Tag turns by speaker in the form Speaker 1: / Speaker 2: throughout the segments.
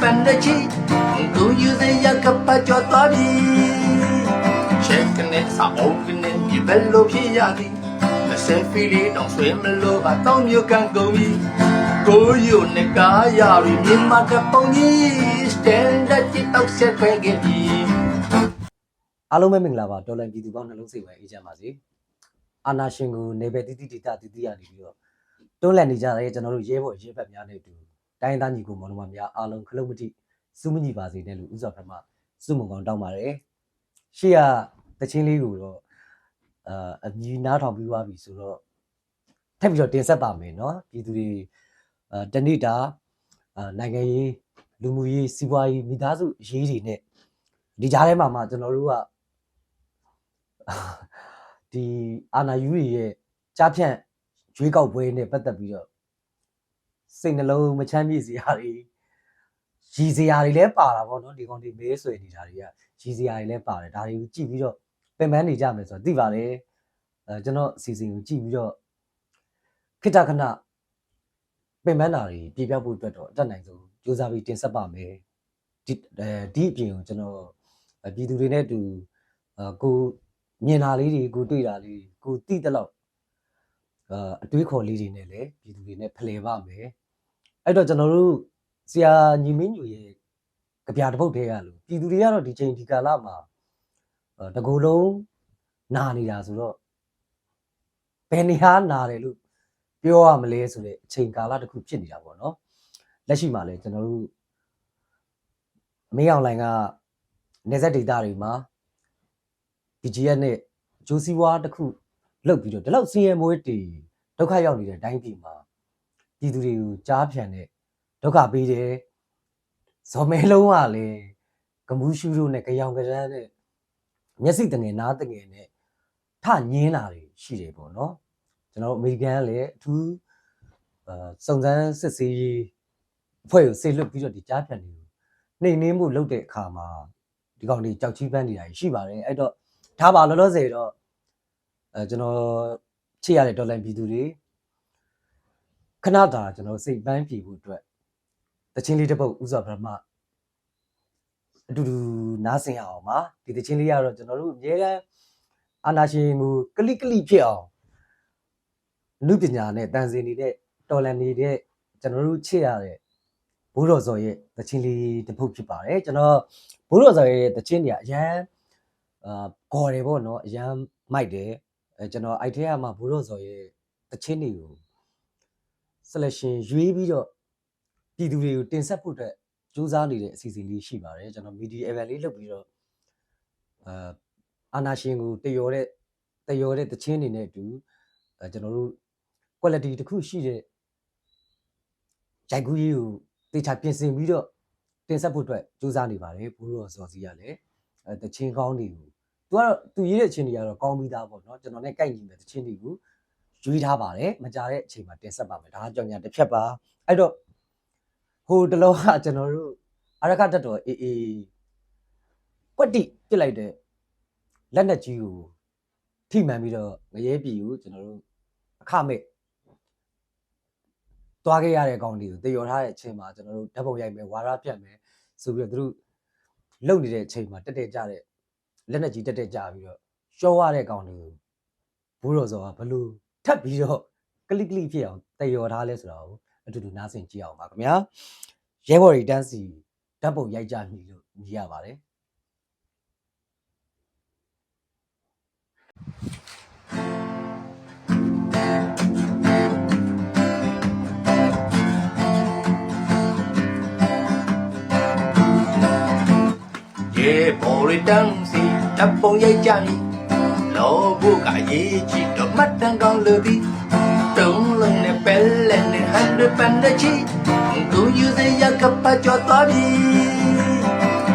Speaker 1: ပန်တဲ့ချီကိုယူစရာကပ်ပါကြောသွားပြီချက်ကနေစာအုပ်ကနေဒီဘယ်လိုဖြစ်ရသည်မစင်ဖီလီတော့ဆွေးမလို့အတောင်းမျိုးကန်ကုန်ပြီကိုယူနေကားရပြီမြန်မာကပုံကြီးစတန်ဒတ်ချစ်တော့ဆက်ခွဲခဲ့ပြီ
Speaker 2: အားလုံးပဲမင်္ဂလာပါဒေါ်လာပြည်သူပေါင်းနှလုံးစိတ်ဝဲအေးချမ်းပါစေအာနာရှင်ကိုနေပဲတိတိတိတတိတိရနေပြီးတော့တွန်းလှန်နေကြတဲ့ကျွန်တော်တို့ရဲဘော်ရဲဘက်များနဲ့အတူ တိုင်းသားညီကိုမောင်နှမများအားလုံးခလုံးမတိစုမညီပါစေနဲ့လို့ဥစွာပထမစုမုံကောင်တောင်းပါတယ်ရှေ့ကတချင်းလေးကိုတော့အာအမြင်နားထောင်ပြီးသွားပြီဆိုတော့ထပ်ပြီးတော့တင်ဆက်ပါမယ်เนาะပြည်သူတွေအာတဏိတာအာနိုင်ငံရေးလူမှုရေးစီးပွားရေးမိသားစုအရေးတွေနဲ့ဒီကြားထဲမှာမှကျွန်တော်တို့က ဒီအာနာယူရီရဲ့ကြားဖြန့်ရွေးကောက်ပွဲနဲ့ပတ်သက်ပြီးတော့ စိတ်နှလုံးမချမ်းမြေ့စရာတွေရည်စရာတွေလည်းပါတာပေါ့နော်ဒီကောင်တွေမဲဆွဲနေတာတွေကရည်စရာတွေလည်းပါတယ်ဒါတွေကိုကြည့်ပြီးတော့ပင်ပန်းနေကြမယ်ဆိုတော့သိပါတယ်အဲကျွန်တော်အစီအစဉ်ကိုကြည့်ပြီးတော့ခိတခဏပင်ပန်းတာတွေပြပြဖို့အတွက်တော့အတက်နိုင်ဆုံးကြိုးစားပြီးတင်ဆက်ပါမယ်ဒီအဲဒီအပြင်ကိုကျွန်တော်အဲပြည်သူတွေနဲ့အတူအဲကိုမြင်တာလေးတွေကိုတွေ့တာလေးတွေကိုသိတဲ့လောက်အာအတွေးခေါ်လေးတွေနဲ့လည်းပြည်သူတွေနဲ့ဖလှယ်ပါမယ် အဲ့တော့ကျွန်တော်တို့ဆရာညီမင်းညူရဲ့ကြပြတစ်ပုတ်တည်းရလို့ပြည်သူတွေကတော့ဒီချိန်ဒီကာလမှာအဲတကူလုံးနာနေတာဆိုတော့ဘယ်နေဟာနာတယ်လို့ပြောရမလဲဆိုတဲ့အချိန်ကာလတစ်ခုဖြစ်နေတာပေါ့နော်လက်ရှိမှာလည်းကျွန်တော်တို့မင်းအောင်လိုင်ကနေဆက်ဒေတာတွေမှာ BGF နဲ့ဂျိုးစီဝါတစ်ခုလုတ်ပြီးတော့ဒီလောက်စီးရဲမွေးတီဒုက္ခရောက်နေတဲ့တိုင်းပြည်မှာ ပြည်သူတွေကိုကြားဖြန်တဲ့ဒုက္ခပေးတယ်ဇော်မဲလုံးကလည်းကမူးရှူးတို့နဲ့ကြောင်ကြမ်းနဲ့မျက်စိတငယ်နားတငယ်နဲ့ထညင်းလာတွေရှိတယ်ပေါ့နော်ကျွန်တော်တို့အမေရိကန်ကလည်းအထူးအာစုံစမ်းစစ်ဆေးရေးအဖွဲ့ကိုဆေလွတ်ပြီးတော့ဒီကြားဖြန်တွေကိုနှိမ်နှင်းမှုလုပ်တဲ့အခါမှာဒီကောင်တွေကြောက်ချီးပန်းနေတာရှိပါတယ်အဲ့တော့ထားပါလောလောဆယ်တော့အဲကျွန်တော်ချစ်ရတဲ့ဒေါ်လာပြည်သူတွေ ခဏတာကျွန်တော်စိတ်ပန်းပြေဖို့အတွက်တချင်းလေးတစ်ပုတ်ဥစွာပထမအတူတူနားဆင်ရအောင်ပါဒီတချင်းလေးကတော့ကျွန်တော်တို့အများအားအာနာရှင်ကိုကလိကလိဖြစ်အောင်လူပညာနဲ့တန်စင်နေတဲ့တော်လန်နေတဲ့ကျွန်တော်တို့ချစ်ရတဲ့ဘိုးတော်စော်ရဲ့တချင်းလေးတစ်ပုတ်ဖြစ်ပါတယ်ကျွန်တော်ဘိုးတော်စော်ရဲ့တချင်းတွေကအရန်အာခေါ်တယ်ပေါ့နော်အရန်မိုက်တယ်အဲကျွန်တော်အိုက်ထဲကမှဘိုးတော်စော်ရဲ့တချင်းတွေကို selection ရွေးပြီးတော့ပြည်သူတွေကိုတင်ဆက်ဖို့အတွက်စူးစမ်းနေတဲ့အစီအစဉ်လေးရှိပါတယ်ကျွန်တော် media event လေးလုပ်ပြီးတော့အာအာနာရှင်ကိုတယောတဲ့တယောတဲ့တချင်းတွေနဲ့အတူအဲကျွန်တော်တို့ quality တစ်ခုရှိတဲ့ဂျိုက်ကူးကြီးကိုတေချာပြင်ဆင်ပြီးတော့တင်ဆက်ဖို့အတွက်စူးစမ်းနေပါတယ်ဘိုးတော်စော်စီကလည်းအဲတချင်းကောင်းတွေကိုသူကတော့သူရေးတဲ့ချင်းတွေကတော့ကောင်းပြီးသားပေါ့နော်ကျွန်တော်နဲ့ကိုက်ညီမဲ့တချင်းတွေကို ရွေးထားပါတယ်မကြတဲ့အချိန်မှာတင်ဆက်ပါမယ်ဒါကကြောင်ညာတစ်ဖြတ်ပါအဲ့တော့ဟိုတလောကကျွန်တော်တို့အရကတက်တော်အေးအေးကွက်တိပြစ်လိုက်တဲ့လက်နက်ကြီးကိုထိမှန်ပြီးတော့ငရဲပြည်ကိုကျွန်တော်တို့အခမဲ့သွားခဲ့ရတဲ့ကောင်တွေကိုတည်ရော်ထားတဲ့အချိန်မှာကျွန်တော်တို့ဓာတ်ပုံရိုက်မယ်ဝါရပြတ်မယ်ဆိုပြီးတော့သူတို့လုံနေတဲ့အချိန်မှာတက်တက်ကြတဲ့လက်နက်ကြီးတက်တက်ကြပြီးတော့ရှော့ရတဲ့ကောင်တွေကိုဘိုးတော်စောကဘလို့ ထပ်ပြီးတော့ကလစ်ကလစ်ဖြစ်အောင်တည်ရော်ထားလဲဆိုတော့အတူတူနားဆင်ကြည့်အောင်ပါခင်ဗျာရဲဘော်တွေတန်းစီဓာတ်ပုံရိုက်ကြပြီလို့မြည်ရပါတယ်
Speaker 1: ရေပေါ်ရတန်းစီတပ်ပုံရိုက်ကြမည်လောဘကရေးချစ်တော့ မှတ်တမ်းကောင်းလို့ဒီတုံးလုံးနဲ့ပဲလဲနဲ့ဟန်ဒပန်တဲ့ချီကိုယူစရာကပ်ပါကြောသွားပြီ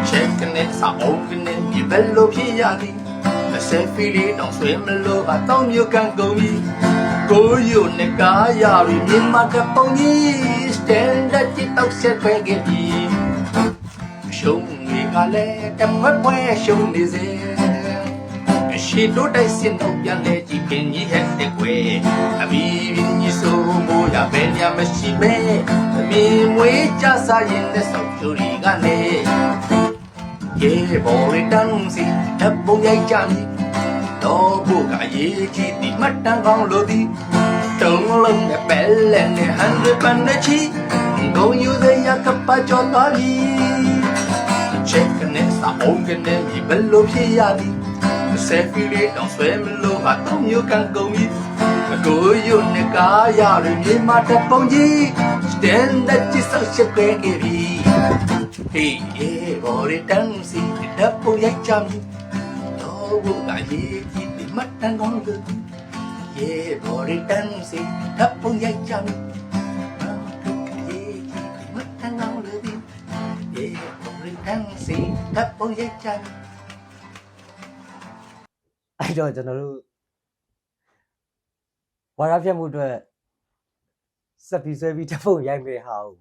Speaker 1: ချက်ကနေစာအုပ်ကနေဒီဘယ်လိုဖြစ်ရသည်မစင်ဖီလီတော့ဆွေးမလို့အတောင်းမျိုးကန်ကုန်ပြီကိုယူနေကားရပြီမြန်မာကပုံကြီးစတန်ဒတ်ချစ်တော့ဆက်ခွဲခဲ့ပြီရှုံးတွေကလည်းတမွက်ပွဲရှုံးနေစေ ရှိတို့တိုက်စင်တော့ပြန်လေကြည့်ပင်ကြီးဟဲ့တဲ့ကွယ်အမီးပင်ကြီးဆိုမိုးရပဲညမရှိပဲအမီးမဝေးကြစားရင်တဲ့ဆောက်ကျူရီကနေရေဘော်ရီတန်းစီတပ်ပုံရိုက်ကြမည်တော့ဘုကရေးကြည့်ဒီမှတ်တမ်းကောင်းလို့ဒီတုံးလုံးနဲ့ပဲလဲနဲ့ဟန်ရပန်နဲ့ချီဂုံယူတဲ့ရကပ်ကြောတော်ပြီ check နဲ့စာအုံးကနေဒီဘယ်လိုဖြစ်ရသည် ဆယ်ဖီလေးတောင်ဆွဲမလို့ဟာတော့မျိုးကန်ကုန်ပြီအကိုယုံနဲ့ကားရရမြေမှာတက်ပုံကြီး stand that just so shit ခဲ့ပြီ hey yeah body dance တက်ပုံရိုက်ချမ်းတော့ဘုကရေးကြည့်ဒီမတ်တန်ကောင်းလို့ yeah body dance တက်ပုံရိုက်ချမ်းတော့ဘုကရေးကြည့်ဒီမတ်တန်ကောင်းလို့ yeah body dance တက်ပုံရိုက်ချမ်း
Speaker 2: အဲ့တော့ကျွန်တော်တို့ဝါရဖြတ်မှုအတွက်စက်ပြီးဆွဲပြီးတစ်ဖုန်ရိုက်မဲ့ဟာကို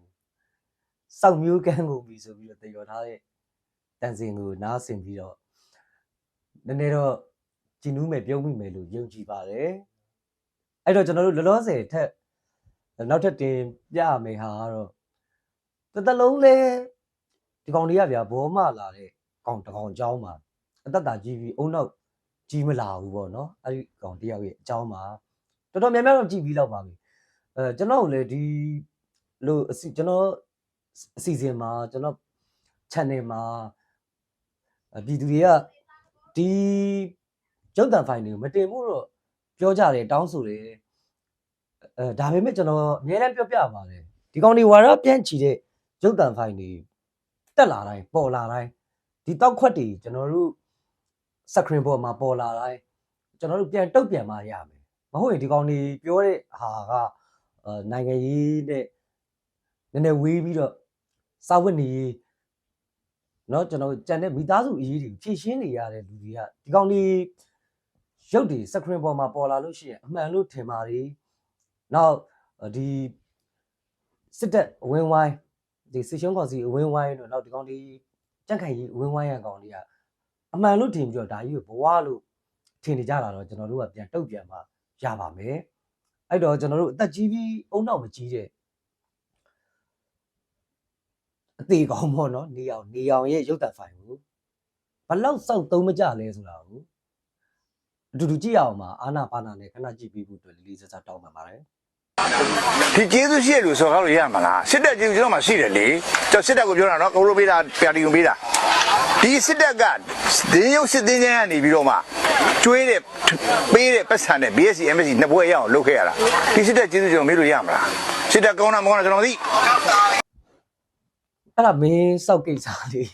Speaker 2: စောက်မျိုးကန်းကုန်ပြီဆိုပြီးတော့တည်တော်ထားတဲ့တန်စင်ကိုနားဆင်ပြီးတော့နည်းနည်းတော့ကြည်နူးမယ်ပြုံးမိမယ်လို့ယုံကြည်ပါတယ်အဲ့တော့ကျွန်တော်တို့လောလောဆယ်ထက်နောက်ထပ်တင်ပြရမယ့်ဟာကတော့တစ်သက်လုံးလဲဒီကောင်လေးကဗျာဘောမလာတဲ့ကောင်တစ်ကောင်အကြောင်းပါအသက်တာကြီးပြီးအုံနောက် ကြီးမလာဘူးပေါ့နော်အဲ့ဒီကောင်တယောက်ရဲ့အကြောင်းပါတော်တော်များများတော့ကြည်ပြီးလောက်ပါပြီအဲကျွန်တော်လည်းဒီလို့အစီကျွန်တော်အစီအစဉ်မှာကျွန်တော် channel မှာအဲပြည်သူတွေကဒီကျုပ်တန်ဖိုင်တွေကိုမတင်ဘူးတော့ပြောကြတယ်တောင်းဆိုတယ်အဲဒါပေမဲ့ကျွန်တော်အများအားပြောပြပါတယ်ဒီကောင်တွေဝါရပြန့်ချီတဲ့ကျုပ်တန်ဖိုင်တွေတက်လာတိုင်းပေါ်လာတိုင်းဒီတောက်ခွက်တွေကျွန်တော်တို့ screen ပေါ်မှာပေါ်လာတိုင်းကျွန်တော်တို့ပြန်တုတ်ပြန်မှရမယ်မဟုတ်ရင်ဒီကောင်တွေပြောတဲ့ဟာကအဲနိုင်ငံရေးနဲ့နည်းနည်းဝေးပြီးတော့စာဝတ်နေရေးเนาะကျွန်တော်ကြံတဲ့မိသားစုအရေးတွေဖြည့်ရှင်းနေရတဲ့လူတွေကဒီကောင်တွေရုပ်တွေ screen ပေါ်မှာပေါ်လာလို့ရှိရင်အမှန်လို့ထင်ပါတယ်နောက်ဒီစစ်တပ်အဝင်းဝိုင်းဒီစစ်ရှုံးကောင်စီအဝင်းဝိုင်းတို့နောက်ဒီကောင်တွေကြက်ခိုင်ကြီးအဝင်းဝိုင်းရကောင်တွေက အမှန်လို့ထင်ပြီးတော့ဒါကြီးကိုဘဝလို့ထင်နေကြတာတော့ကျွန်တော်တို့ကပြန်တုတ်ပြန်မှရပါမယ်အဲ့တော့ကျွန်တော်တို့အသက်ကြီးပြီးအုံနောက်မကြီးတဲ့အသေးကောင်းပေါ့နော်နေအောင်နေအောင်ရဲ့ရုပ်သက်ဖိုင်ကိုဘလောက်စောက်သုံးမကြလဲဆိုတာကိုအတူတူကြည့်ရအောင်ပါအာနာပါနာနဲ့ခဏကြည့်ပြီးဖို့အတွက်လေးလေးစားစားတောင်းပန်ပါတယ်
Speaker 3: ဒီကျေးဇူးရှိရလို့ဆိုကားလို့ရမှာလားစစ်တပ်ကျေးဇူးကျွန်တော်မှရှိတယ်လေကျွန်တော်စစ်တပ်ကိုပြောတာနော်ကိုလိုပေးတာပြတီုံပေးတာဒီစစ်တပ်ကဒင်းရုပ်စစ်တင်းချင်းကနေပြီးတော့မှကျွေးတဲ့ပေးတဲ့ပတ်စံနဲ့ BSC MSC နှစ်ဘွဲရအောင်လုပ်ခဲ့ရတာဒီစစ်တပ်ကျေးဇူးကျွန်တော်မေးလို့ရမှာလားစစ်တပ်ကောင်းတာမကောင်းတာကျွန်တော်သိ
Speaker 2: အဲ့ဒါမင်းစောက်ကိစ္စလေး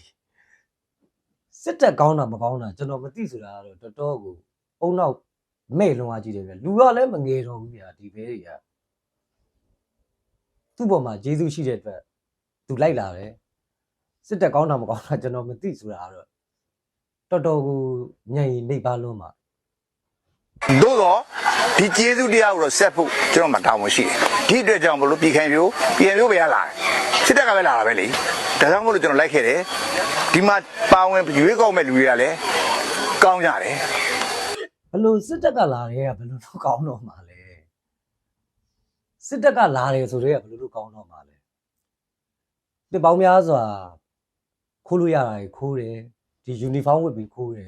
Speaker 2: စစ်တက်ကောင်းတာမကောင်းတာကျွန်တော်မသိဆိုတာကတော့တော်တော်ကိုအုံနောက်မဲ့လွန်သွားကြည့်တယ်ဗျလူကလည်းမငယ်တော့ဘူးဗျာဒီဘဲတွေက သူ့ပေါ်မှာဂျေဇုရှိတဲ့အတွက်သူလိုက်လာတယ်စစ်တက်ကောင်းတာမကောင်းတာကျွန်တော်မသိဆိုတာကတော့တော်တော်ကိုညံ့ရင်နေပါလုံးမှာ
Speaker 3: သို့တော့ဒီကျေးဇူးတရားကိုတော့ဆက်ဖို့ကျွန်တော်မှတောင်းမရှိတယ်ဒီအတွက်ကြောင့်မလို့ပြည်ခိုင်ပြိုးပြည်ပြိုးပဲရလာတယ်စစ်တပ်ကပဲလာတာပဲလေဒါကြောင့်မလို့ကျွန်တော်လိုက်ခဲ့တယ်ဒီမှာပါဝင်ရွေးကောက်မဲ့လူတွေကလည်းကောင်းကြတယ်
Speaker 2: ဘလို့စစ်တက်ကလာတယ်ကဘလို့တော့ကောင်းတော့မှာလဲ စစ်တက်ကလာတယ်ဆိုတော့ကဘလို့တော့ကောင်းတော့မှာလဲပြပေါင်းများစွာခိုးလို့ရတာကြီးခိုးတယ်ဒီယူနီဖောင်းဝတ်ပြီးခိုးတယ်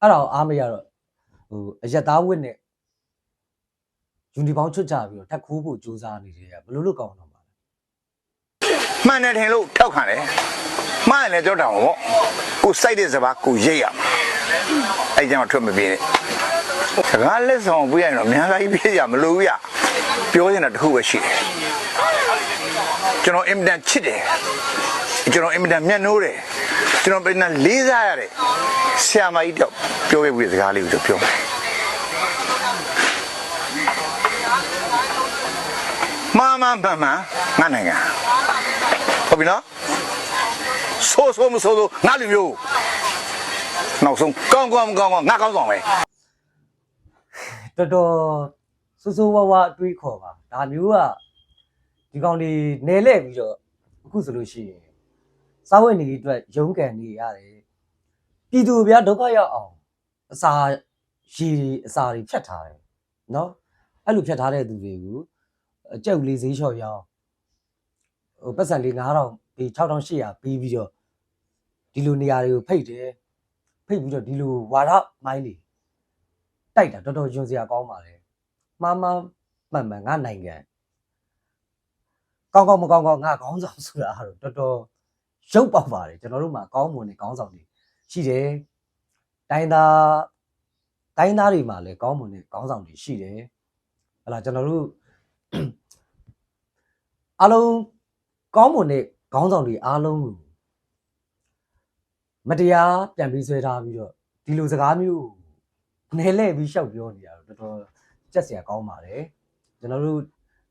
Speaker 2: အဲ့ဒါကိုအားမရတော့ဟိုအရက်သားဝတ်နဲ့ယူနီဖောင်းချွတ်ချပြီးတော့တက်ခိုးဖို့ကြိုးစားနေတယ်ကဘလို့လို့ကောင်းတော့မှာလဲ
Speaker 3: မှန်တယ်ထင်လို့ထောက်ခံတယ်မှားတယ်လည်းကြောက်တာပေါ့ကိုစိုက်တဲ့စပါးကိုရိတ်ရမှာအဲ့ကြောင့်ထွက်မပြေးနဲ့စကားလက်ဆောင်ပြရရင်တော့များလိုက်ပြေးရမလို့ရ ပြောနေတာတစ်ခုပဲရှိတယ်ကျွန်တော်အင်မတန်ချစ်တယ်ကျွန်တော်အင်မတန်မျက်နှိုးတယ်ကျွန်တော်ပြန်လေးစားရတယ်ဆရာမကြီးတော့ပြောခဲ့ပြီးစကားလေးကိုပြောမယ်မမမမငါနိုင်ငံဟုတ်ပြီနော်ဆိုးဆိုးမဆိုးဆိုးငါလူမျိုးနောက်ဆုံးကောင်းကောင်းကောင်းကောင်းငါကောင်းဆောင်ပဲ
Speaker 2: တော်တော် စိုးစိုးဝါးဝါအတွေးခေါ်ပါဒါမျိုးကဒီကောင်တွေနေလဲပြီးတော့အခုဆိုလို့ရှိရင်စားဝတ်နေရေးအတွက်ရုန်းကန်နေရတယ်ပြည်သူဗျာဒုက္ခရောက်အောင်အစာရေတွေအစာတွေဖြတ်ထားတယ်နော်အဲ့လိုဖြတ်ထားတဲ့သူတွေကိုအကြက်လေးဈေးလျှော့ရအောင်ဟိုပတ်စံလေး9000ပြီး6800ပြီးပြီးတော့ဒီလိုနေရာတွေကိုဖိတ်တယ်ဖိတ်ပြီးတော့ဒီလိုဝါရမိုင်းတွေတိုက်တာတော်တော်ယွန်စရာကောင်းပါလေ မှားမှားမှန်မှန်ငါနိုင်ငံကောင်းကောင်းမကောင်းကောင်းငါခေါင်းဆောင်ဆိုတာကတော့တော်တော်ရုပ်ပေါက်ပါတယ်ကျွန်တော်တို့မှာကောင်းမွန်တဲ့ခေါင်းဆောင်တွေရှိတယ်တိုင်းသားတိုင်းသားတွေမှာလည်းကောင်းမွန်တဲ့ခေါင်းဆောင်တွေရှိတယ်ဟလာကျွန်တော်တို့အားလုံးကောင်းမွန်တဲ့ခေါင်းဆောင်တွေအားလုံးကိုမတရားပြန်ပြီးဆွဲထားပြီးတော့ဒီလိုစကားမျိုးကိုနယ်လဲပြီးရှောက်ပြောနေတာတော့တော်တော် ကြက်စရာကောင်းပါတယ်ကျွန်တော်တို့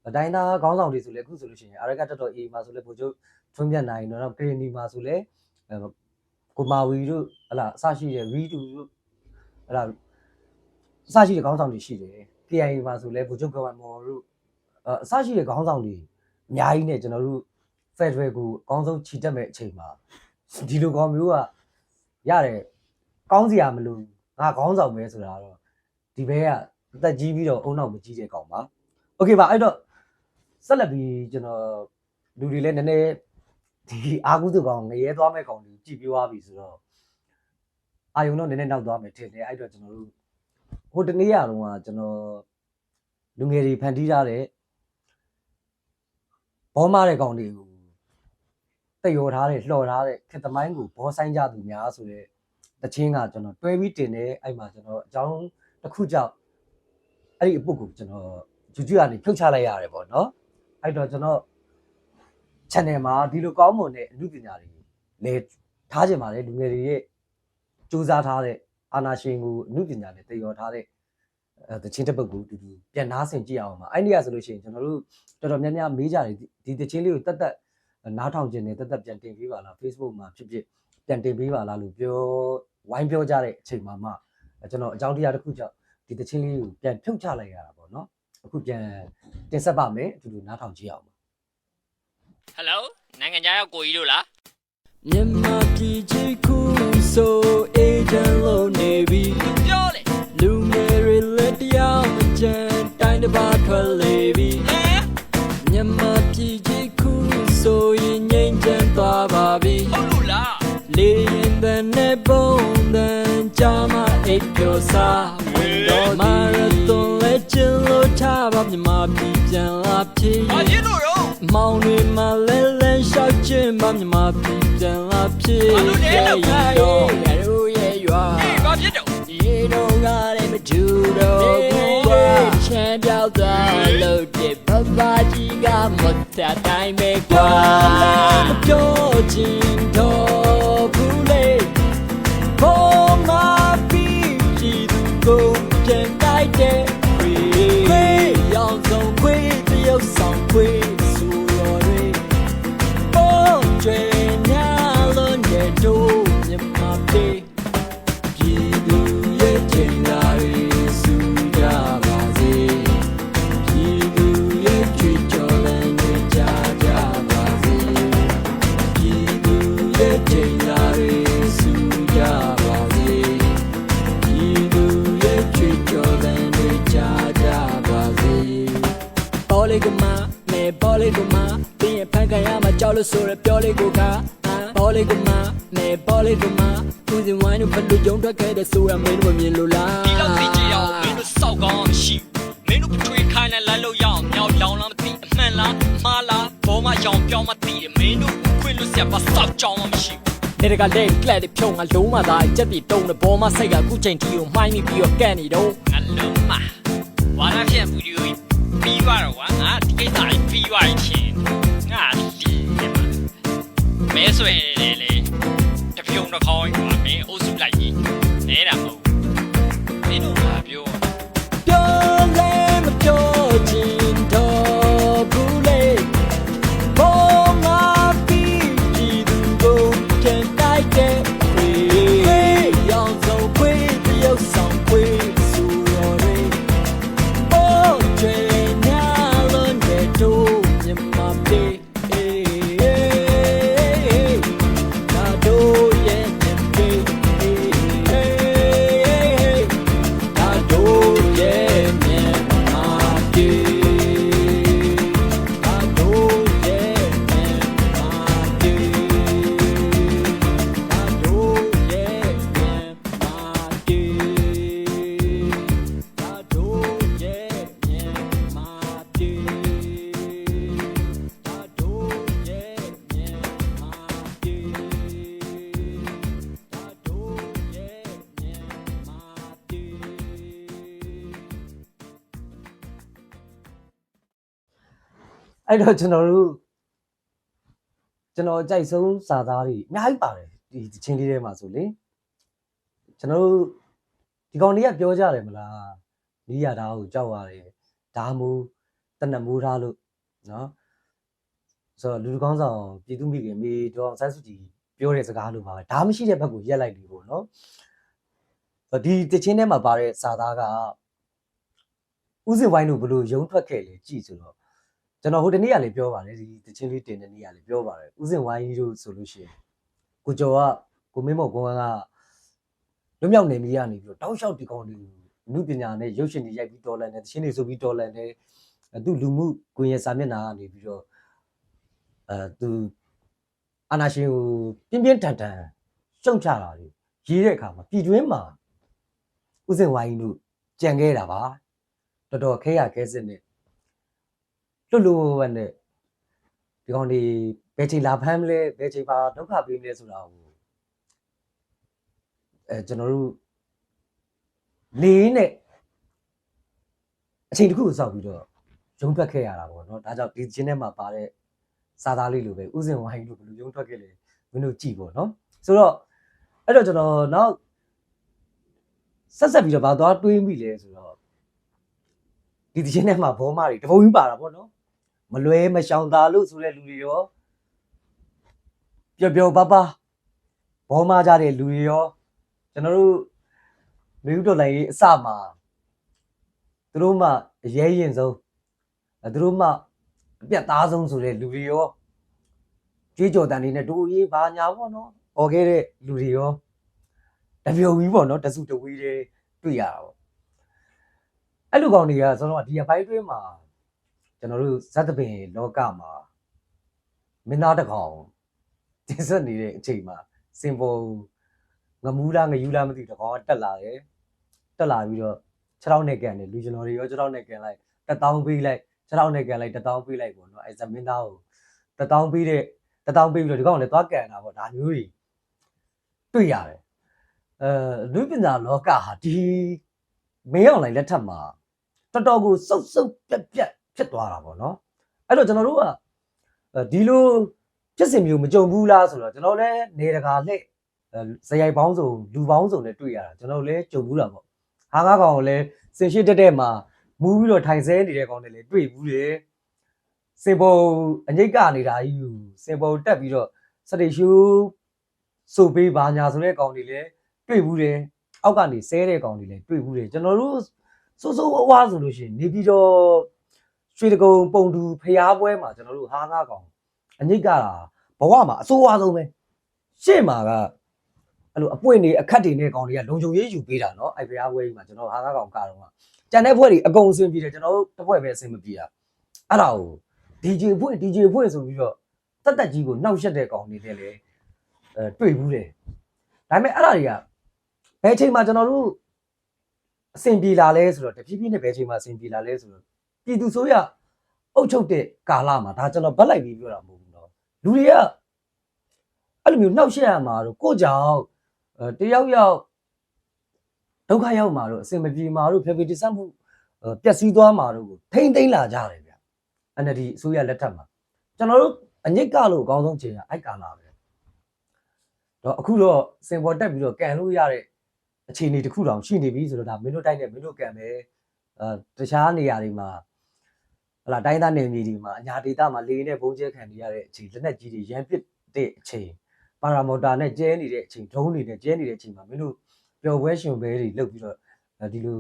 Speaker 2: အတိုင်းသားခေါင်းဆောင်တွေဆိုလဲအခုဆိုလို့ရှိရင်အာရကတက်တော်အေးမှာဆိုလဲဗိုလ်ချုပ်ထွန်းမြတ်နိုင်တော့ကရင်နီမှာဆိုလဲအဲကိုမာဝီတို့ဟလာအစရှိတဲ့ရီတူတို့ဟလာအစရှိတဲ့ခေါင်းဆောင်တွေရှိတယ် KIA မှာဆိုလဲဗိုလ်ချုပ်ကဝံမော်တို့အအစရှိတဲ့ခေါင်းဆောင်တွေအများကြီးနဲ့ကျွန်တော်တို့ Federal ကိုအကောင်းဆုံးခြိတက်မဲ့အချိန်မှာဒီလိုကောင်မျိုးကရတယ်ကောင်းစရာမလိုငါခေါင်းဆောင်ပဲဆိုတာတော့ဒီဘဲက အသက်ကြီးပြီးတော့အုံနောက်မကြီးတဲ့ကောင်ပါโอเคပါအဲ့တော့ဆက်လက်ပြီးကျွန်တော်လူတွေလည်းနည်းနည်းဒီအာကုသကောင်ငရဲသွားမဲ့ကောင်တွေကြည်ပြောသွားပြီဆိုတော့အာယုံတော့နည်းနည်းနောက်သွားမယ်ထင်တယ်အဲ့တော့ကျွန်တော်တို့ဟိုတနေ့ရတော့ကကျွန်တော်လူငယ်တွေဖန်တီးထားတဲ့ ဘောမတဲ့ကောင်တွေကိုတက်ရောထားတဲ့လှော်ထားတဲ့ခက်သမိုင်းကိုဘောဆိုင်ကြသူများဆိုတဲ့တချင်းကကျွန်တော်တွဲပြီးတင်တယ်အဲ့မှာကျွန်တော်အကြောင်းတစ်ခုကြောင့် အဲ့ဒီအပုတ်ကိုကျွန်တော်ဂျူဂျူကနေဖြုတ်ချလိုက်ရတယ်ပေါ့နော်အဲ့တော့ကျွန်တော် channel မှာဒီလိုကောင်းမွန်တဲ့အမှုပညာတွေလေထားကြပါလေလူငယ်တွေရဲ့စူးစမ်းထားတဲ့အာနာရှင်ကိုအမှုပညာနဲ့တည်ရောထားတဲ့အဲတချင်းတစ်ပုတ်ကိုတူတူပြန်နားဆင်ကြည့်အောင်ပါအဲ့ဒီကဆိုလို့ရှိရင်ကျွန်တော်တို့တော်တော်များများမေးကြတယ်ဒီဒီတချင်းလေးကိုတက်တက်နားထောင်ခြင်းနဲ့တက်တက်ပြန်တင်ပေးပါလား Facebook မှာဖြစ်ဖြစ်ပြန်တင်ပေးပါလားလို့ပြောဝိုင်းပြောကြတဲ့အချိန်မှာမှကျွန်တော်အကြောင်းတရားတစ်ခုကြောင့် ဒီတချင်းလေးကိုပြန်ဖြုတ်ချလိုက်ရတာပေါ့နော်အခုပြန်တင်ဆက်ပါမယ်အတူတူနားထောင်ကြည့်အောင်ပါ
Speaker 4: ဟယ်လိုနိုင်ငံခြားရောက်ကိုကြီးတို့လား
Speaker 5: မြန်မာပြည်ကြီးခုဆိုအေဂျင့်လို့နေပြီ
Speaker 4: ပြောလေ
Speaker 5: လူငယ်တွေလက်တရားမကြမ်းတိုင်းတစ်ပါးထွက်လေပြီ
Speaker 4: ဟမ်
Speaker 5: မြန်မာပြည်ကြီးခုဆိုရင်ငိမ့်ချမ်းသွားပါပြီ
Speaker 4: ဟုတ်လို့လား
Speaker 5: လေရင်တန်နဲ့ပုံတန်ကြမအိပ်ပျော်စားဝင်တော့ မာရသွန်လက်ချင်လို့ထားပါမြန်မာပြည်ပြန်လာဖြစ်
Speaker 4: ဘာဖြစ်လို့တော့
Speaker 5: မောင်တွေမှာလဲလဲလျှောက်ခြင်းမမြမပြည်ပြန်လာဖြစ်
Speaker 4: ဘာလို့လဲလို့
Speaker 5: ရတော့ရတို့ရဲ့ရွာ
Speaker 4: ဟေးဘာဖြစ်တော့
Speaker 5: ရေတော့ကလည်းမထူတော့ဘူးကွာချမ်းပြောက်သွားလို့တဲ့ဘဘကြီးကမတ်တဲ့တိုင်းပဲကွာမပြောချင်တော့ တရု ကလက်ကလက်တွေဖြုံငါလုံးမ
Speaker 4: သာကြက်တီတုံးတဲ့ဘော
Speaker 5: မစိတ်ကခုချိန်တီကိုမှိုင်းနေပြီးတော့ကန့်နေတော့
Speaker 4: ငါလုံးမဝါရဖြန့်ဘူးယူပြီးသွားတော့ကွာငါဒီကိစ္စကြီးပြီးသွားရင်ချင်းငါဒီမဲဆွဲလေလေတပြုံတစ်ခေါင်းကွာမင်း အဲ့တော့ကျွ
Speaker 5: န်တော်တို့ကျွန်တော်
Speaker 2: ကြိုက်ဆုံးစာသားတွေအများကြီးပါတယ်ဒီတချင်းလေးထဲမှာဆိုလေကျွန်တော်တို့ဒီကောင်တွေကပြောကြတယ်မလားနီးရတာကိုကြောက်ရတယ်ဒါမူတနတ်မိုးထားလို့နော်ဆိုတော့လူလူကောင်းဆောင်ပြည်သူမိခင်မေတော်ဆန်းစုကြည်ပြောတဲ့စကားလိုပါပဲဒါမရှိတဲ့ဘက်ကိုရက်လိုက်ပြီပေါ့နော်ဒီတချင်းထဲမှာပါတဲ့စာသားကဥစဉ်ဝိုင်းတို့ဘလို့ရုံထွက်ခဲ့လေကြည်ဆိုတော့ ကျွန်တော်ဟိုတနေ့ကလည်းပြောပါတယ်ဒီတချင်းလေးတင်တဲ့နေ့ကလည်းပြောပါတယ်ဥစဉ်ဝိုင်းကြီးတို့ဆိုလို့ရှိရင်ကိုကျော်ကကိုမင်းမော်ကွန်ကလွတ်မြောက်နေမိရနေပြီးတော့တောက်လျှောက်ဒီကောင်တွေအမှုပညာနဲ့ရုပ်ရှင်တွေရိုက်ပြီးတော်လန်တယ်တချင်းတွေဆိုပြီးတော်လန်တယ်အဲသူလူမှုကွန်ရက်စာမျက်နှာကနေပြီးတော့အဲသူအာနာရှင်ကိုပြင်းပြင်းထန်ထန်ရှုံချတာတွေရေးတဲ့အခါမှာပြည်တွင်းမှာဥစဉ်ဝိုင်းကြီးတို့ကြံခဲ့တာပါတော်တော်ခဲရခဲစစ်နဲ့ လွတ်လို့ပဲနဲ့ဒီကောင်ဒီဘယ်ချိန်လာဖမ်းမလဲဘယ်ချိန်ပါဒုက္ခပေးမလဲဆိုတာကိုအဲကျွန်တော်တို့လေးနဲ့အချိန်တစ်ခုကိုစောက်ပြီးတော့ရုံးထွက်ခဲ့ရတာပေါ့နော်ဒါကြောင့်ဒီချင်းထဲမှာပါတဲ့စာသားလေးလိုပဲဥစဉ်ဝိုင်းလို့ဘယ်လိုရုံးထွက်ခဲ့လဲမင်းတို့ကြည့်ပေါ့နော်ဆိုတော့အဲ့တော့ကျွန်တော်နောက်ဆက်ဆက်ပြီးတော့ဗာသွားတွေးမိလဲဆိုတော့ဒီဒီချင်းထဲမှာဘောမတွေတပုံကြီးပါတာပေါ့နော် မလွဲမရှောင်သာလို့ဆိုတဲ့လူတွေရောပျော်ပျော်ပါပါဘောမကြတဲ့လူတွေရောကျွန်တော်တို့လူဦးတော်လိုင်းရေးအစမှာသူတို့မှအရေးရင်ဆုံးအဲသူတို့မှအပြတ်သားဆုံးဆိုတဲ့လူတွေရောကြွေးကြော်တန်တွေနဲ့တို့ရေးဘာညာပေါ့နော်။ဟောခဲ့တဲ့လူတွေရောတပြုံကြီးပေါ့နော်တစုတဝီးတွေတွေ့ရတာပေါ့။အဲ့လူကောင်တွေကဆိုတော့ဒီအပိုင်းတွင်းမှာ ကျွန်တော်တို့ဇတ်တပင်လောကမှာမင်းသားတစ်ကောင်တင်ဆက်နေတဲ့အချိန်မှာစင်ပေါ်ငမူးလားငယူးလားမသိဘူးတစ်ကောင်ကတက်လာတယ်တက်လာပြီးတော့ခြေထောက်နဲ့ကန်တယ်လူကျွန်တော်တွေရောခြေထောက်နဲ့ကန်လိုက်တစ်တောင်းပေးလိုက်ခြေထောက်နဲ့ကန်လိုက်တစ်တောင်းပေးလိုက်ပေါ့နော်အဲဇမင်းသားကိုတစ်တောင်းပေးတဲ့တစ်တောင်းပေးပြီးတော့ဒီကောင်ကလည်းသွားကန်တာပေါ့ဒါမျိုးတွေတွေ့ရတယ်အဲလူပညာလောကဟာဒီမင်းအောင်လိုက်လက်ထက်မှာတော်တော်ကိုစုပ်စုပ်ပြက်ပြက် ဖြစ်သွားတာပေါ့နော်အဲ့တော့ကျွန်တော်တို့ကအဲဒီလိုဖြစ်စဉ်မျိုးမကြုံဘူးလားဆိုတော့ကျွန်တော်လည်းနေတကာလက်ဇယိုက်ပေါင်းစုံလူပေါင်းစုံနဲ့တွေ့ရတာကျွန်တော်လည်းကြုံဘူးတာပေါ့ဟာငါကောင်ကိုလည်းစင်ရှိတက်တဲ့မှာမူးပြီးတော့ထိုင်ဆဲနေတဲ့ကောင်တွေလည်းတွေ့ဘူးတယ်စင်ပေါ်အငိတ်ကနေတာကြီးယူစင်ပေါ်တက်ပြီးတော့စတိတ်ရှူဆိုပေးပါညာဆိုတဲ့ကောင်တွေလည်းတွေ့ဘူးတယ်အောက်ကနေဆဲတဲ့ကောင်တွေလည်းတွေ့ဘူးတယ်ကျွန်တော်တို့စိုးစိုးဝါးဝါးဆိုလို့ရှိရင်နေပြီးတော့ ရွှေတကုံပုံတူဖျားပွဲမှာကျွန်တော်တို့ဟာငါကောင်အညိတ်ကတာဘဝမှာအဆိုးအဆုံးပဲရှေ့မှာကအဲ့လိုအပွင့်တွေအခက်တွေနဲ့ကောင်တွေကလုံခြုံရေးယူပေးတာเนาะအဲ့ဖျားပွဲကြီးမှာကျွန်တော်ဟာငါကောင်ကတော့ကကြံတဲ့ဘွဲတွေအကုန်အဆင်ပြေတယ်ကျွန်တော်တို့တစ်ဘွဲပဲအဆင်မပြေတာအဲ့ဒါကို DJ ဘွဲ DJ ဘွဲဆိုပြီးတော့တက်တက်ကြီးကိုနှောက်ရက်တဲ့ကောင်တွေနဲ့လေအဲတွေ့ဘူးတယ်ဒါပေမဲ့အဲ့ဒါတွေကဘယ်ချိန်မှာကျွန်တော်တို့အဆင်ပြေလာလဲဆိုတော့တဖြည်းဖြည်းနဲ့ဘယ်ချိန်မှာအဆင်ပြေလာလဲဆိုတော့ ပြည်သူဆိုရအုပ်ချုပ်တဲ့ကာလမှာဒါကျွန်တော်ဗတ်လိုက်ပြီးပြောတာမဟုတ်ဘူးနော်လူတွေကအဲ့လိုမျိုးနှောက်ရှက်ရမှာတော့ကိုကြောင့်တယောက်ယောက်ဒုက္ခရောက်မှာတော့အစင်မပြေမှာတော့ဖေဖေတိဆန့်မှုပျက်စီးသွားမှာတော့ကိုထိမ့်သိမ့်လာကြတယ်ဗျအန်ဒီအစိုးရလက်ထက်မှာကျွန်တော်တို့အညစ်ကလို့အကောင်းဆုံးချိန်ကအိုက်ကာလာပဲတော့အခုတော့စင်ပေါ်တက်ပြီးတော့ကန်လို့ရတဲ့အခြေအနေတစ်ခုတောင်ရှိနေပြီဆိုတော့ဒါမင်းတို့တိုက်တဲ့မင်းတို့ကန်ပဲအဲတခြားနေရာတွေမှာ ဟလာတိုင်းသားနယ်မြေတွေမှာအညာဒေတာမှာလေနဲ့ဘုံကျဲခံနေရတဲ့အချိန်လက်နက်ကြီးတွေရန်ပစ်တဲ့အချိန်ပါရာမော်တာနဲ့ကျဲနေတဲ့အချိန်ဒုံးတွေနဲ့ကျဲနေတဲ့အချိန်မှာမင်းတို့ပျော်ပွဲရှင်ပွဲတွေလုပ်ပြီးတော့ဒီလို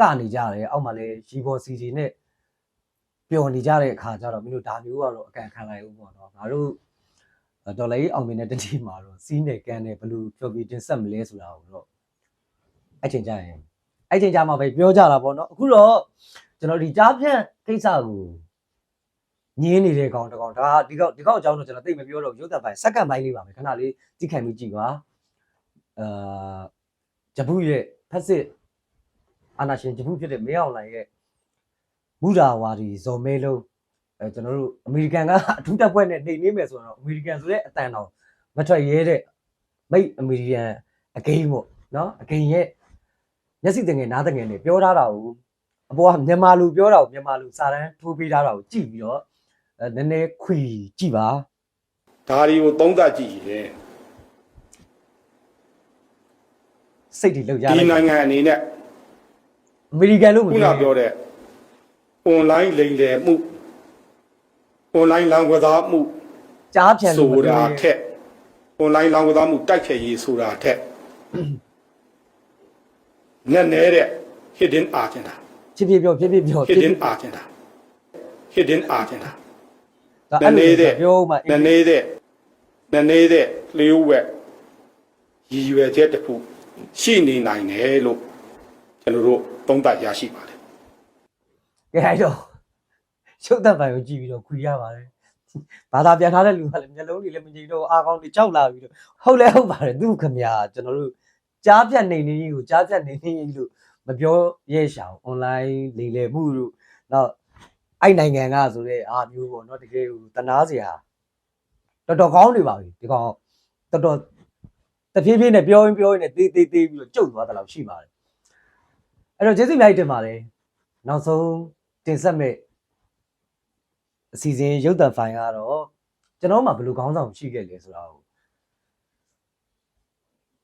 Speaker 2: ကနေကြတယ်အောက်မှာလည်းရီဘော်စီတွေနဲ့ပျော်နေကြတဲ့အခါကျတော့မင်းတို့ဒါမျိုးကတော့အကန်ခံလိုက်ဦးပေါ့နော်ငါတို့ဒေါ်လာကြီးအောင်မြင်တဲ့တတိမှာတော့စီးနေကန်နေဘယ်လိုပျော်ပြီးတင်ဆက်မလဲဆိုတာကိုတော့အဲ့ချိန်ကျရင်အဲ့ချိန်ကျမှပဲပြောကြတာပေါ့နော်အခုတော့ကျွန်တော်ဒီကြားဖြန့်ကိစ္စကိုညင်းနေတဲ့ကောင်တစ်ကောင်ဒါဒီကောင်ဒီကောင်အကြောင်းတော့ကျွန်တော်သိမပြောတော့ရုပ်သက်ပိုင်းစက္ကန့်ပိုင်းလေးပါမယ်ခဏလေးသိခံပြီးကြည့်ပါအာဂျပူရဲ့ဖက်စစ်အာနာရှင်ဂျပူဖြစ်တဲ့မင်းအောင်လှိုင်ရဲ့မူရာဝါဒီဇော်မဲလုံးအဲကျွန်တော်တို့အမေရိကန်ကအထူးတပ်ဖွဲ့နဲ့နှိမ်နေမယ်ဆိုတော့အမေရိကန်ဆိုတဲ့အတန်တော်မထွက်ရဲတဲ့မိတ်အမေရိကန်အဂိမ်းပေါ့နော်အဂိမ်းရဲ့မျက်စိတငယ်နားတငယ်နဲ့ပြောထားတာကို အပေါ်ကမြန်မာလူပြောတာကိုမြန်မာလူစာတန်းထိုးပေးထားတာကိုကြည့်ပြီးတော့အဲနည်းနည်းခွေကြည့်ပါ
Speaker 6: ဒါတွေကိုသုံးသပ်ကြည့်ရင်
Speaker 2: စိတ်တွေလောက်ရ
Speaker 6: ဒီ
Speaker 2: လိုက်
Speaker 6: နိုင်ငံအနေနဲ့
Speaker 2: အမေရိကန်လို့မ
Speaker 6: ခုနပြောတဲ့ online လိမ်လည်မှု online လောင်းကစားမှု
Speaker 2: ကြားပြန်လို့မ
Speaker 6: ဆို
Speaker 2: ပြော
Speaker 6: တာ
Speaker 2: နဲ့
Speaker 6: ထက် online လောင်းကစားမှုတိုက်ဖျက်ရေးဆိုတာထက်နည်းနည်းတဲ့ hidden agenda
Speaker 2: ဖြစ်ဖြစ်ပြောဖြစ်ဖြစ်ပြောဖြစ်ဖြစ်
Speaker 6: hidden agenda hidden agenda
Speaker 2: ဒါ
Speaker 6: နည်းနည်းတဲ့
Speaker 2: ပြောမှ
Speaker 6: နည်းနည်းတဲ့နည်းနည်းတဲ့လျှို့ဝက်ရည်ရွယ်ချက်တစ်ခုရှိနေနိုင်တယ်လို့ကျွန်တော်တို့သုံးသပ်ရရှိပါတယ်
Speaker 2: ကဲအဲ့တော့ရုပ်သက်ပိုင်ကိုကြည့်ပြီးတော့ခွေရပါတယ်ဘာသာပြန်ထားတဲ့လူကလည်းမျက်လုံးတွေလည်းမကြည့်တော့အာကောင်းတွေကြောက်လာပြီးတော့ဟုတ်လဲဟုတ်ပါတယ်သူခမညာကျွန်တော်တို့ကြားပြတ်နေနေကြီးကိုကြားပြတ်နေနေကြီးလို့ မပြောရဲ့ရှောင် online လိမ်လည်မှုတို့နောက်အဲ့နိုင်ငံကဆိုတဲ့အာမျိုးပေါ့နော်တကယ်ကိုတနာစရာတော်တော်ကောင်းနေပါပြီဒီကောင်တော်တော်တဖြည်းဖြည်းနဲ့ပြောရင်ပြောရင်နဲ့တေးတေးတေးပြီးတော့ကျုပ်သွားတယ်လို့ရှိပါတယ်အဲ့တော့ကျေးဇူးအများကြီးတင်ပါတယ်နောက်ဆုံးတင်ဆက်မဲ့အစီအစဉ်ရုပ်သံဖိုင်ကတော့ကျွန်တော်မှဘယ်လိုခေါင်းဆောင်ရှိခဲ့လဲဆိုတာကို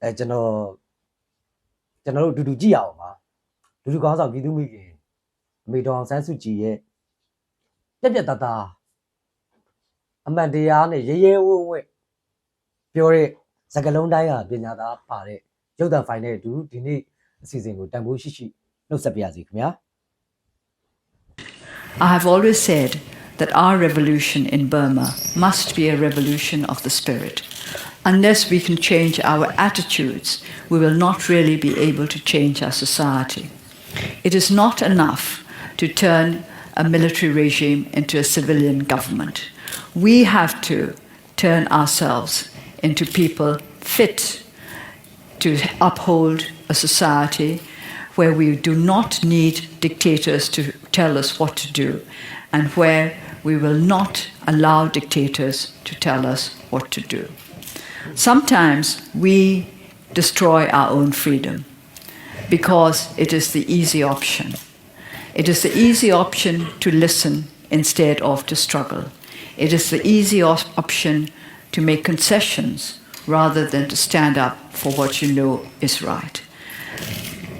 Speaker 2: အဲကျွန်တော်ကျွန်တော်တို့အတူတူကြည့်ရအောင်ပါ လူလူခေါင်းဆောင်ပြည်သူမိခင်အမေတော်အောင်ဆန်းစုကြည်ရဲ့ပြက်ပြက်တသားအမှန်တရားနဲ့ရဲရဲဝံ့ဝံ့ပြောတဲ့စကားလုံးတိုင်းဟာပညာသားပါတဲ့ရုပ်သံဖိုင်နဲ့အတူဒီနေ့အစီအစဉ်ကိုတန်ဖိုးရှိရှိနှုတ်ဆက်ပါရစေခင်ဗျာ
Speaker 7: I have always said that our revolution in Burma must be a revolution of the spirit. Unless we can change our attitudes, we will not really be able to change our society. It is not enough to turn a military regime into a civilian government. We have to turn ourselves into people fit to uphold a society where we do not need dictators to tell us what to do and where we will not allow dictators to tell us what to do. Sometimes we destroy our own freedom because it is the easy option. It is the easy option to listen instead of to struggle. It is the easy op- option to make concessions rather than to stand up for what you know is right.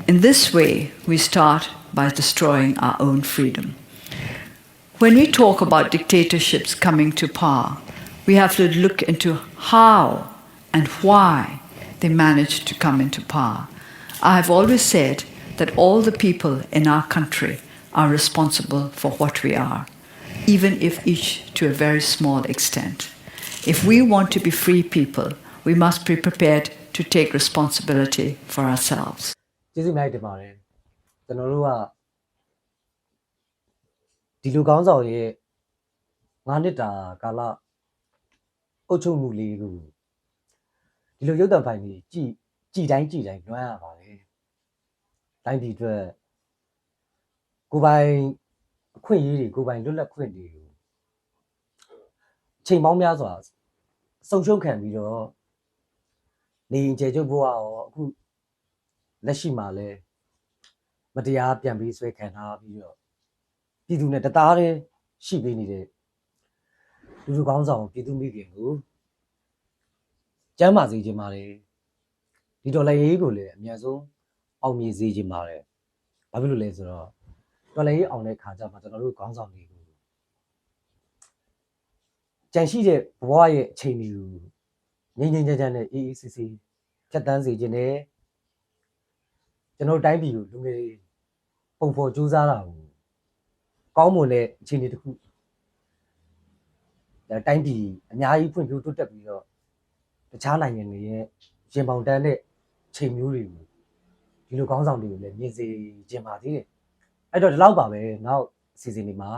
Speaker 7: In this way, we start by destroying our own freedom. When we talk about dictatorships coming to power, we have to look into how and why they managed to come into power. I have always said that all the people in our country are responsible for what we are, even if each to a very small extent. If we want to be free people, we must be prepared to take responsibility for ourselves.
Speaker 2: ကျေးဇူးအများကြီးတင်ပါတယ်ကျွန်တော်တို့ကဒီလူကောင်းဆောင်ရဲ့ငါးနှစ်တာကာလအုပ်ချုပ်မှုလေးကိုဒီလိုရုပ်သံဖိုင်ကြီးကြည် ကြည်တိုင်းကြည်တိုင်းလွှမ်းရပါတယ်တိုင်းပြည်အတွက်ကိုယ်ပိုင်အခွင့်အရေးတွေကိုယ်ပိုင်လွတ်လပ်ခွင့်တွေကိုအချိန်ပေါင်းများစွာဆုံးရှုံးခံပြီးတော့နေရင်ကျေကျုပ်ဘဝရောအခုလက်ရှိမှာလဲမတရားပြန်ပြီးဆွဲခံထားပြီးတော့ပြည်သူနဲ့တသားတည်းရှိပေးနေတဲ့လူလူကောင်းဆောင်ပြည်သူမိခင်ကိုကျမ်းမာစေခြင်းပါတယ် ဒီဒေါ်လာရေးကိုလည်းအများဆုံးအောင်မြင်စေခြင်းပါတယ်ဘာဖြစ်လို့လဲဆိုတော့ဒေါ်လာရေးအောင်တဲ့ခါကျမှကျွန်တော်တို့ကောင်းဆောင်တွေကိုကြံရှိတဲ့ဘဝရဲ့အချိန်တွေကိုငြိမ်ငြိမ်ချမ်းချမ်းနဲ့အေးအေးဆေးဆေးဖြတ်တန်းစေခြင်းနဲ့ကျွန်တော်တို့တိုင်းပြည်ကိုလူငယ်တွေပုံဖော်ကြိုးစားတာကိုကောင်းမွန်တဲ့အခြေအနေတစ်ခုဒါတိုင်းပြည်အများကြီးဖွံ့ဖြိုးတိုးတက်ပြီးတော့တခြားနိုင်ငံတွေရဲ့ရင်ပေါင်တန်းတဲ့ ချိန်မျိုးတွေကိုဒီလိုကောင်းဆောင်တွေကိုလည်းမြင်စေခြင်းပါသေးတယ်အဲ့တော့ဒီလောက်ပါပဲနောက်အစီအစဉ်ဒီမှာ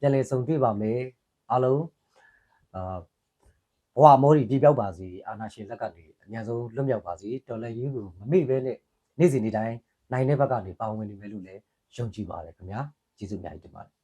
Speaker 2: ပြန်လည်ဆုံတွေ့ပါမယ်အားလုံးအာဘဝမောဒီပြပြောက်ပါစေအာနာရှင်လက်ကနေအများဆုံးလွတ်မြောက်ပါစေတော်လည်းရေးကိုမမေ့ဘဲနဲ့နေ့စဉ်နေ့တိုင်းနိုင်တဲ့ဘက်ကနေပါဝင်နေမယ်လို့လည်းယုံကြည်ပါတယ်ခင်ဗျာကျေးဇူးအများကြီးတင်ပါတယ်